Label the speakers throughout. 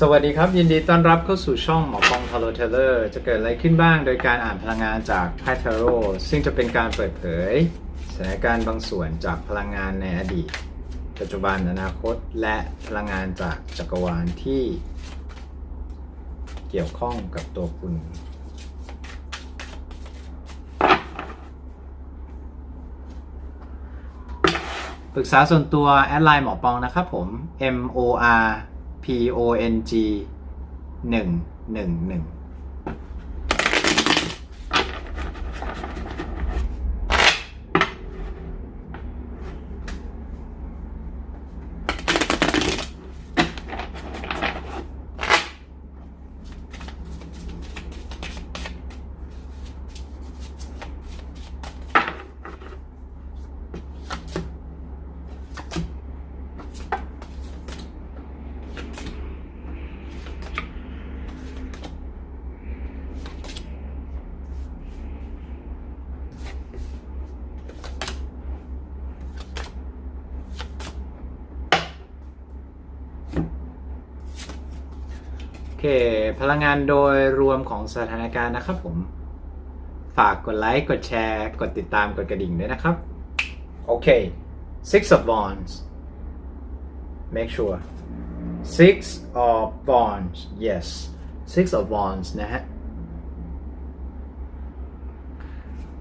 Speaker 1: สวัสดีครับ ยินดีต้อนรับเข้าสู่ช่องหมอปองทาโรเทเลอร์จะเกิดอะไรขึ้นบ้างโดยการอ่านพลังงานจากไพ่ทาโร่ซึ่งจะเป็นการเปิดเผยสถานการณ์บางส่วนจากพลังงานในอดีต ปัจจุบันอนาคต และพลังงานจากจักรวาลที่ เกี่ยวข้องกับตัวคุณปรึกษาส่วนตัวแอดไลน์หมอปองนะครับผม M O R P O N G 1 1 1 เค พลังงานโดยรวมของสถานการณ์นะครับผม ฝากกดไลค์ กดแชร์ กดติดตามกดกระดิ่งด้วยนะครับ โอเค six of wands make sure six of wands yes six of wands นะฮะ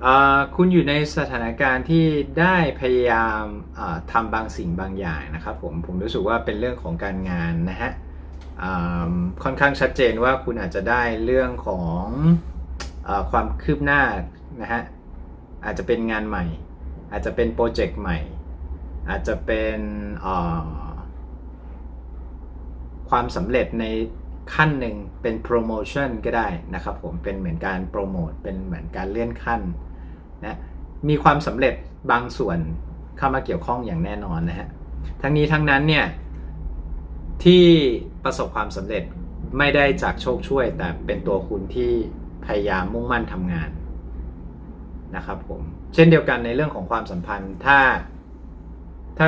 Speaker 1: อ่าคุณอยู่ในสถานการณ์ที่ได้พยายามอ่าทำบางสิ่งบางอย่างนะครับผม ผมรู้สึกว่าเป็นเรื่องของการงานนะฮะอ่า ค่อนข้างชัดเจนว่าคุณอาจจะได้เรื่องของอความคืบหน้านะฮะอาจจะเป็นงานใหม่ อาจจะเป็นโปรเจกต์ใหม่ อาจจะเป็นความสำเร็จในขั้นหนึ่งเป็นโปรโมชั่นก็ได้นะครับผมเป็นเหมือนการโปรโมทเป็นเหมือนการเลื่อนขั้นนะมีความสำเร็จบางส่วนเข้ามาเกี่ยวข้องอย่างแน่นอนนะฮะทั้งนี้ทั้งนั้นเนี่ยที่ ประสบความสำเร็จไม่ได้จากโชคช่วย แต่เป็นตัวคุณที่พยายามมุ่งมั่นทำงานนะครับผมเช่นเดียวกันในเรื่องของความสัมพันธ์ถ้า ถ้า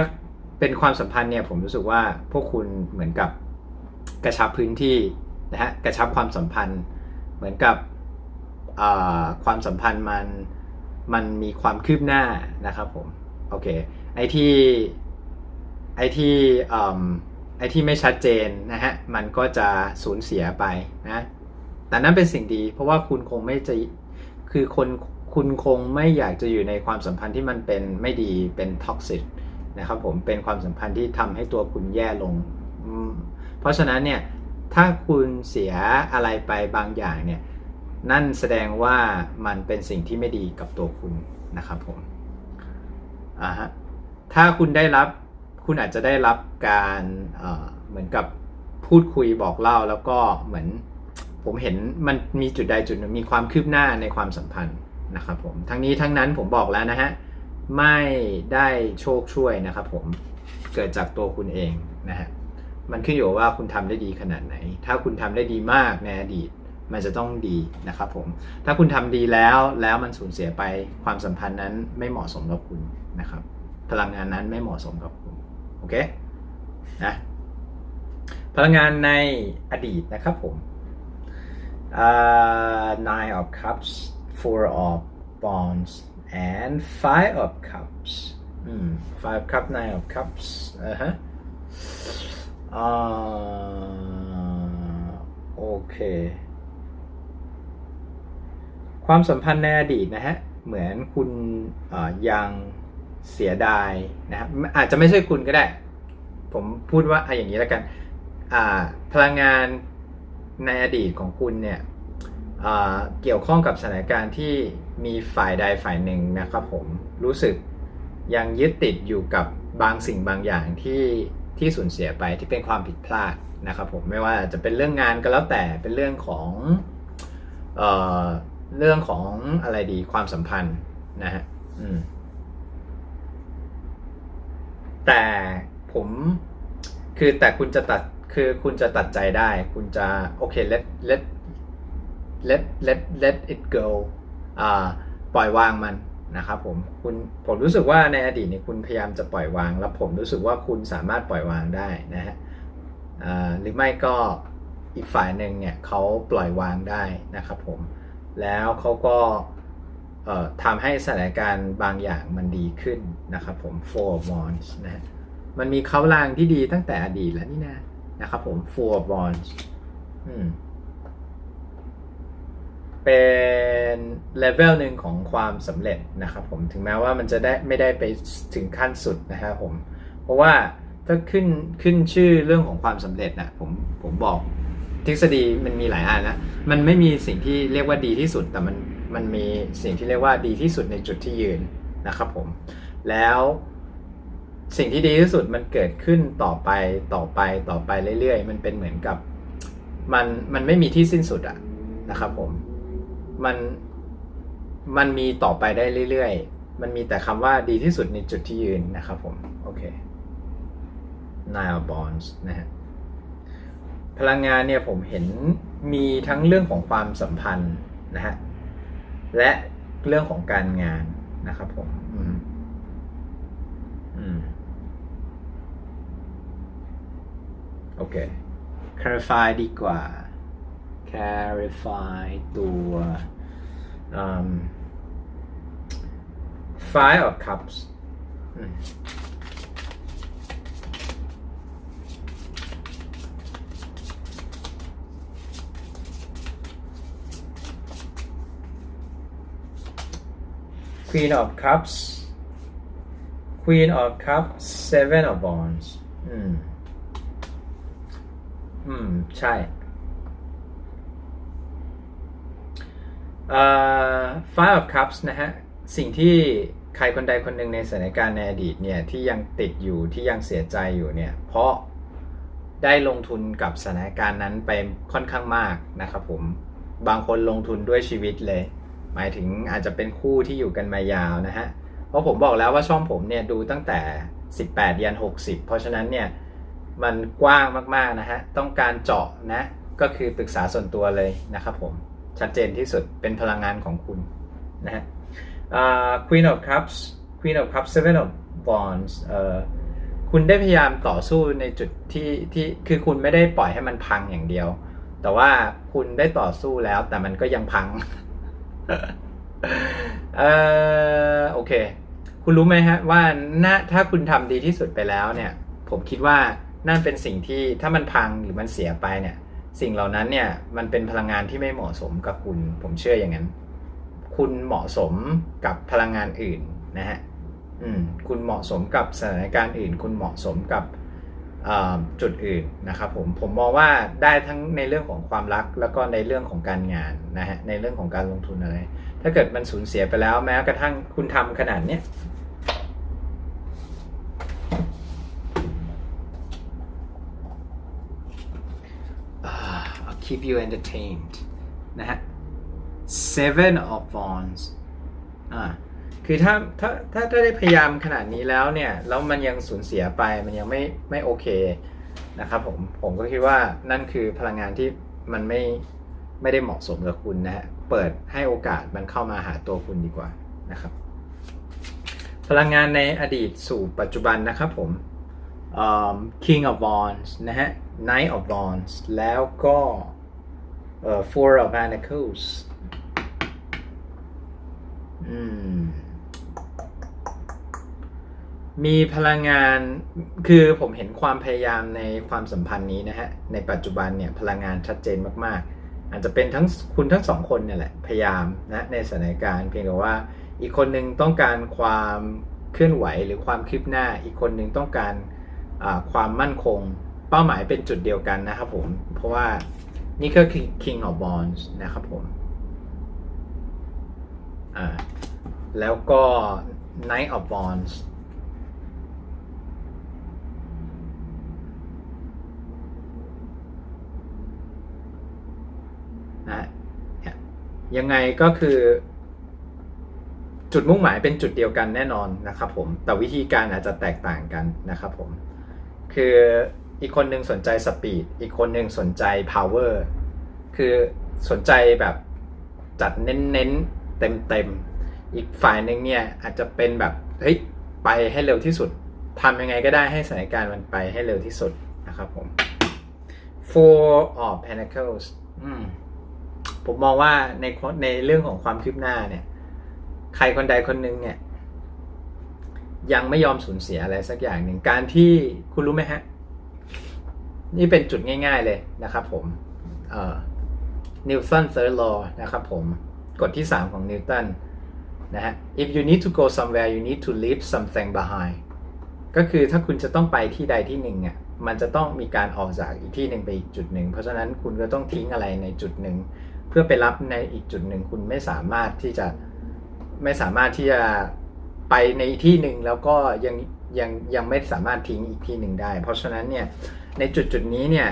Speaker 1: เป็นความสัมพันธ์เนี่ยผมรู้สึกว่าพวกคุณเหมือนกับกระชับพื้นที่นะฮะกระชับความสัมพันธ์ เหมือนกับความสัมพันธ์มันมันมีความคืบหน้านะครับผมโอเคไอที่ไอที่ ไอ้ที่ไม่ชัดเจนนะฮะมันก็จะสูญเสียไปนะแต่นั้นเป็นสิ่งดี เพราะว่าคุณคงไม่จะคือคนคุณคงไม่อยากจะอยู่ในความสัมพันธ์ที่มันเป็นไม่ดีเป็นท็อกซิตนะครับผมเป็นความสัมพันธ์ที่ทำให้ตัวคุณแย่ลง เพราะฉะนั้นเนี่ยถ้าคุณเสียอะไรไปบางอย่างเนี่ยนั่นแสดงว่ามันเป็นสิ่งที่ไม่ดีกับตัวคุณนะครับผมอ่าฮะถ้าคุณได้รับ คุณอาจจะได้รับการเหมือนกับพูดคุยบอกเล่าแล้วก็เหมือนผมเห็นมันมีจุดใดจุดหนึ่งมีความคืบหน้าในความสัมพันธ์นะครับผมทั้งนี้ทั้งนั้นผมบอกแล้วนะฮะไม่ได้โชคช่วยนะครับผมเกิดจากตัวคุณเองนะฮะมันขึ้นอยู่ว่าคุณทำได้ดีขนาดไหน ถ้าคุณทำได้ดีมากในอดีตมันจะต้องดีนะครับผม ถ้าคุณทำดีแล้วแล้วมันสูญเสียไปความสัมพันธ์นั้นไม่เหมาะสมกับคุณนะครับ พลังงานนั้นไม่เหมาะสมกับคุณ อเคนะพลังงานในอดีตนะครับผม uh, nine of cups four of wands and five of cups อืม five cup nine of cups อ่าฮะอ่าโอเค ความสัมพันธ์ในอดีตนะฮะ เหมือนคุณยัง เสียดายนะครับอาจจะไม่ใช่คุณก็ได้ ผมพูดว่าอะอย่างนี้แล้วกันพลังงานในอดีตของคุณเนี่ยเกี่ยวข้องกับสถานการณ์ที่มีฝ่ายใดฝ่ายหนึ่งนะครับผมรู้สึกยังยึดติดอยู่กับบางสิ่งบางอย่างที่ที่สูญเสียไปที่เป็นความผิดพลาดนะครับผมไม่ว่าจะเป็นเรื่องงานก็แล้วแต่เป็นเรื่องของเออเรื่องของอะไรดีความสัมพันธ์นะฮะอืม แต่ผมคือแต่คุณจะตัดคือคุณจะตัดใจได้ คุณจะโอเค let let let let let it go อ่าปล่อยวางมันนะครับผมคุณผมรู้สึกว่าในอดีตเนี่ยคุณพยายามจะปล่อยวาง แล้วผมรู้สึกว่าคุณสามารถปล่อยวางได้นะฮะอ่าหรือไม่ก็อีกฝ่ายหนึ่งเนี่ยเขาปล่อยวางได้นะครับผมแล้วเขาก็ ทำให้สถานการณ์บางอย่างมันดีขึ้นนะครับผม four bonds นะ มันมีเขาลางที่ดีตั้งแต่อดีตแล้วนี่นะนะครับผม four bonds เป็นเลเวลหนึ่งของความสำเร็จนะครับผม ถึงแม้ว่ามันจะได้ไม่ได้ไปถึงขั้นสุดนะครับผม เพราะว่าถ้าขึ้นขึ้นชื่อเรื่องของความสำเร็จนะผมผมบอกทฤษฎีมันมีหลายอันนะ มันไม่มีสิ่งที่เรียกว่าดีที่สุดแต่มัน มันมีสิ่งที่เรียกว่าดีที่สุดในจุดที่ยืนนะครับผม แล้วสิ่งที่ดีที่สุดมันเกิดขึ้นต่อไปต่อไปต่อไปเรื่อยๆ มันเป็นเหมือนกับมันมันไม่มีที่สิ้นสุดอะนะครับผมมันมันมีต่อไปได้เรื่อยๆ มันมีแต่คำว่าดีที่สุดในจุดที่ยืนนะครับผม โอเค Nile Bonds นะฮะพลังงานเนี่ยผมเห็นมีทั้งเรื่องของความสัมพันธ์นะฮะ และเรื่องของการงานนะครับผม อืม อืม โอเค clarify ดีกว่า clarify ตัว five of cups Queen of Cups Queen of Cups Seven of Wands อืม อืม ใช่อ่อ Five of Cups นะฮะ สิ่งที่ใครคนใดคนหนึ่งในสถานการณ์ในอดีตเนี่ย ที่ยังติดอยู่ที่ยังเสียใจอยู่เนี่ย เพราะได้ลงทุนกับสถานการณ์นั้นไปค่อนข้างมากนะครับผม บางคนลงทุนด้วยชีวิตเลย หมายถึงอาจจะเป็นคู่ที่อยู่กันมายาวนะฮะ เพราะผมบอกแล้วว่าช่องผมเนี่ยดูตั้งแต่ 18 ยัน 60 เพราะฉะนั้นเนี่ยมันกว้างมากๆนะฮะ ต้องการเจาะนะ ก็คือปรึกษาส่วนตัวเลยนะครับผม ชัดเจนที่สุดเป็นพลังงานของคุณนะฮะ uh, Queen of Cups Queen of Cups Seven of Wands เอ่อคุณได้พยายามต่อสู้ในจุดที่ที่คือคุณไม่ได้ปล่อยให้มันพังอย่างเดียว แต่ว่าคุณได้ต่อสู้แล้วแต่มันก็ยังพัง เออโอเค คุณรู้ไหมฮะว่าน่าถ้าคุณทำดีที่สุดไปแล้วเนี่ย ผมคิดว่านั่นเป็นสิ่งที่ถ้ามันพังหรือมันเสียไปเนี่ย สิ่งเหล่านั้นเนี่ย มันเป็นพลังงานที่ไม่เหมาะสมกับคุณ ผมเชื่ออย่างนั้น คุณเหมาะสมกับพลังงานอื่นนะฮะอืมคุณเหมาะสมกับสถานการณ์อื่น คุณเหมาะสมกับ จุดอื่นนะครับผมผมมองว่าได้ทั้งในเรื่องของความรักแล้วก็ในเรื่องของการงานนะฮะในเรื่องของการลงทุนอะไร ถ้าเกิดมันสูญเสียไปแล้วแม้กระทั่งคุณทำขนาดเนี้ย Ah, I'll keep you entertained นะฮะ seven of wands อ่า คือถ้าถ้าถ้าถ้าได้พยายามขนาดนี้แล้วเนี่ยแล้วมันยังสูญเสียไปมันยังไม่ไม่โอเคนะครับผมผมก็คิดว่านั่นคือพลังงานที่มันไม่ไม่ได้เหมาะสมกับคุณนะฮะเปิดให้โอกาสมันเข้ามาหาตัวคุณดีกว่านะครับ พลังงานในอดีตสู่ปัจจุบันนะครับผม King of Wands นะฮะ Knight of Wands แล้วก็เอ่อ Four of Pentacles มีพลังงานคือผมเห็นความพยายามในความสัมพันธ์นี้นะฮะ ในปัจจุบันเนี่ยพลังงานชัดเจนมาก ๆ อาจจะเป็นทั้งคุณทั้งสองคนเนี่ยแหละ พยายามนะในสถานการณ์เพียงแต่ว่า อีกคนหนึ่งต้องการความเคลื่อนไหวหรือความคืบหน้า อีกคนหนึ่งต้องการความมั่นคง เป้าหมายเป็นจุดเดียวกันนะครับผม เพราะว่านี่ก็คือ King of Wands นะครับผม อ่าแล้วก็ Knight of Wands นะฮะยังไงก็คือจุดมุ่งหมายเป็นจุดเดียวกันแน่นอนนะครับผม แต่วิธีการอาจจะแตกต่างกันนะครับผม คืออีกคนหนึ่งสนใจสปีด อีกคนหนึ่งสนใจ power คือสนใจแบบจัดเน้นๆ เต็มๆ อีกฝ่ายหนึ่งเนี่ยอาจจะเป็นแบบเฮ้ยไปให้เร็วที่สุดทำยังไงก็ได้ให้สถานการณ์มันไปให้เร็วที่สุดนะครับผม four of pentacles ผมมองว่าในในเรื่องของความคืบหน้าเนี่ย ใครคนใดคนหนึ่งเนี่ย ยังไม่ยอมสูญเสียอะไรสักอย่างหนึ่งการที่คุณรู้ไหมฮะ นี่เป็นจุดง่ายๆเลยนะครับผมนิวตัน third law นะครับผม กฎที่ 3 ของนิวตันนะฮะ if you need to go somewhere you need to leave something behind ก็คือถ้าคุณจะต้องไปที่ใดที่หนึ่งเนี่ยมันจะต้องมีการออกจากอีกที่หนึ่งไปอีกจุดหนึ่ง เพราะฉะนั้นคุณก็ต้องทิ้งอะไรในจุดหนึ่ง เพื่อไปรับในอีกจุดหนึ่ง คุณไม่สามารถที่จะไม่สามารถที่จะไปในที่หนึ่งแล้วก็ยังยังยังไม่สามารถทิ้งอีกที่หนึ่งได้ เพราะฉะนั้นเนี่ยในจุดจุดนี้เนี่ย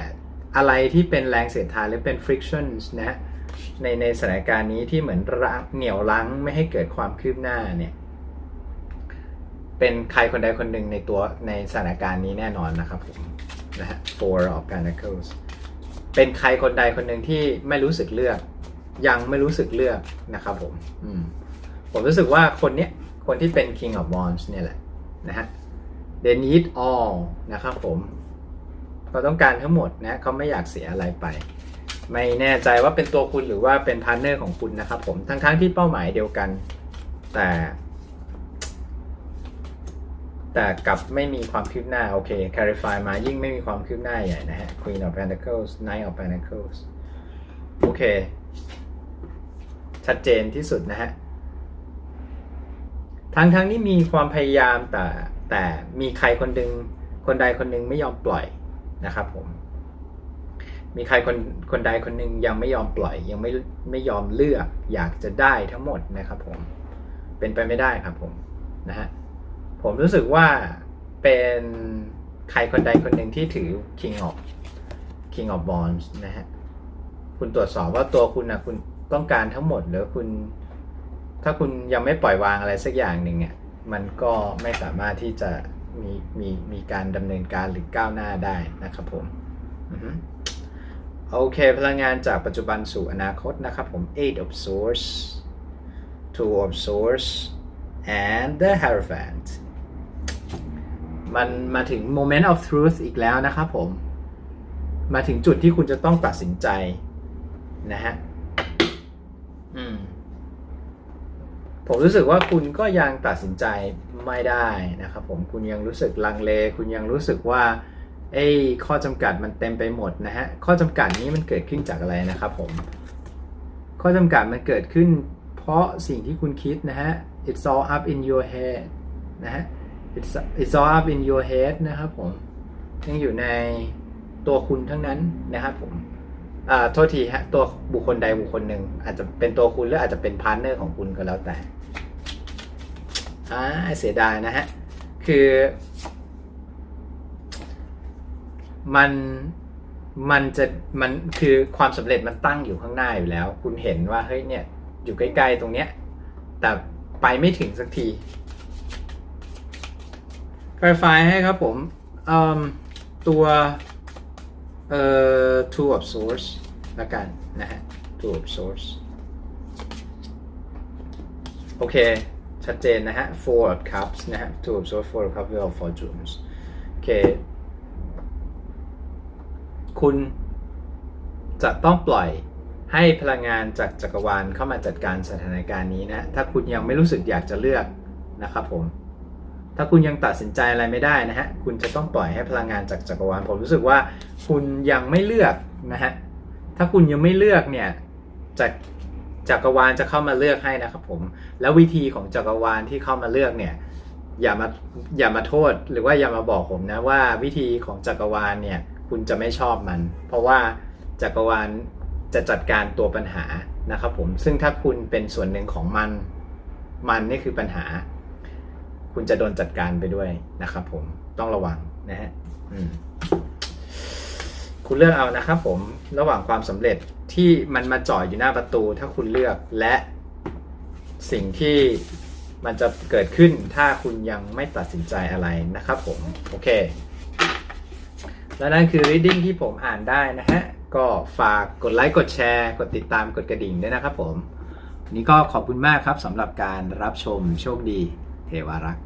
Speaker 1: อะไรที่เป็นแรงเสียดทานหรือเป็น frictions นะ ในในสถานการณ์นี้ที่เหมือนระเหนี่ยวรั้งไม่ให้เกิดความคืบหน้าเนี่ยเป็นใครคนใดคนหนึ่งในตัวในสถานการณ์นี้แน่นอนนะครับผมนะฮะ four of pentacles เป็นใครคนใดคนหนึ่งที่ไม่รู้สึกเลือก ยังไม่รู้สึกเลือกนะครับผมอืมผมรู้สึกว่าคนเนี้ยคนที่เป็น king of wands เนี่ยแหละนะฮะ they need all นะครับผมเขาต้องการทั้งหมดนะเขาไม่อยากเสียอะไรไป ไม่แน่ใจว่าเป็นตัวคุณหรือว่าเป็นพาร์ทเนอร์ของคุณนะครับผมทั้งๆทที่เป้าหมายเดียวกัน แต่ แต่กลับไม่มีความคืบหน้า โอเค clarify มายิ่งไม่มีความคืบหน้าใหญ่นะฮะ Queen of Pentacles Knight of Pentacles โอเค ชัดเจนที่สุดนะฮะทั้งทั้งที่มีความพยายามแต่แต่มีใครคนหนึ่งคนใดคนหนึ่งไม่ยอมปล่อยนะครับผม มีใครคนคนใดคนหนึ่งยังไม่ยอมปล่อย ยังไม่ไม่ยอมเลือก อยากจะได้ทั้งหมดนะครับผมเป็นไปไม่ได้ครับผมนะฮะผมรู้สึกว่าเป็นใครคนใดคนหนึ่งที่ถือ King of King of Wands นะฮะคุณตรวจสอบว่าตัวคุณนะคุณต้องการทั้งหมดหรือคุณ ถ้าคุณยังไม่ปล่อยวางอะไรสักอย่างหนึ่งเนี่ยมันก็ไม่สามารถที่จะมีมีมีการดำเนินการหรือก้าวหน้าได้นะครับผม อือ โอเค พลังงานจากปัจจุบันสู่อนาคตนะครับผม eight of swords two of swords and the hierophant มันมาถึง moment of truth อีกแล้วนะครับผม มาถึงจุดที่คุณจะต้องตัดสินใจนะฮะอืมผมรู้สึกว่าคุณก็ยังตัดสินใจไม่ได้นะครับผม คุณยังรู้สึกลังเล คุณยังรู้สึกว่า ไอ้ข้อจำกัดมันเต็มไปหมดนะฮะ ข้อจำกัดนี้มันเกิดขึ้นจากอะไรนะครับผม ข้อจำกัดมันเกิดขึ้น เพราะสิ่งที่คุณคิดนะฮะ it's all up in your head นะฮะ it's it's all up in your head นะครับผม ยังอยู่ในตัวคุณทั้งนั้นนะครับผมอ่าโทษทีฮะ ตัวบุคคลใดบุคคลหนึ่ง อาจจะเป็นตัวคุณหรืออาจจะเป็นพาร์ทเนอร์ของคุณก็แล้วแต่อ่าเสียดายนะฮะ คือ มันมันจะมันคือความสำเร็จมันตั้งอยู่ข้างหน้าอยู่แล้ว คุณเห็นว่าเฮ้ยเนี่ยอยู่ใกล้ๆตรงเนี้ยแต่ไปไม่ถึงสักที clarify ให้ครับผมตัวเอ่อ two of swords ละกันนะฮะ two of swords โอเค ชัดเจนนะฮะ four of cups นะฮะ two of swords four of cups wheel of fortunes โอเค คุณจะต้องปล่อยให้พลังงานจากจักรวาลเข้ามาจัดการสถานการณ์นี้นะ ถ้าคุณยังไม่รู้สึกอยากจะเลือกนะครับผม ถ้าคุณยังตัดสินใจอะไรไม่ได้นะฮะ คุณจะต้องปล่อยให้พลังงานจากจักรวาล ผมรู้สึกว่าคุณยังไม่เลือกนะฮะ ถ้าคุณยังไม่เลือกเนี่ยจากจักรวาลจะเข้ามาเลือกให้นะครับผม แล้ววิธีของจักรวาลที่เข้ามาเลือกเนี่ยอย่ามาอย่ามาโทษหรือว่าอย่ามาบอกผมนะว่าวิธีของจักรวาลเนี่ย คุณจะไม่ชอบมัน เพราะว่าจักรวาลจะจัดการตัวปัญหานะครับผมซึ่งถ้าคุณเป็นส่วนหนึ่งของมัน มันนี่คือปัญหา คุณจะโดนจัดการไปด้วยนะครับผมต้องระวังนะฮะคุณเลือกเอานะครับผมระหว่างความสำเร็จที่มันมาจ่อยอยู่หน้าประตู ถ้าคุณเลือกและสิ่งที่มันจะเกิดขึ้นถ้าคุณยังไม่ตัดสินใจอะไรนะครับผม โอเค และนั่นคือ reading ที่ผมอ่านได้นะฮะ ก็ฝากกดไลค์กดแชร์ กดติดตามกดกระดิ่งด้วยนะครับผม วันนี้ก็ขอบคุณมากครับสำหรับการรับชมโชคดี เทวารักษ์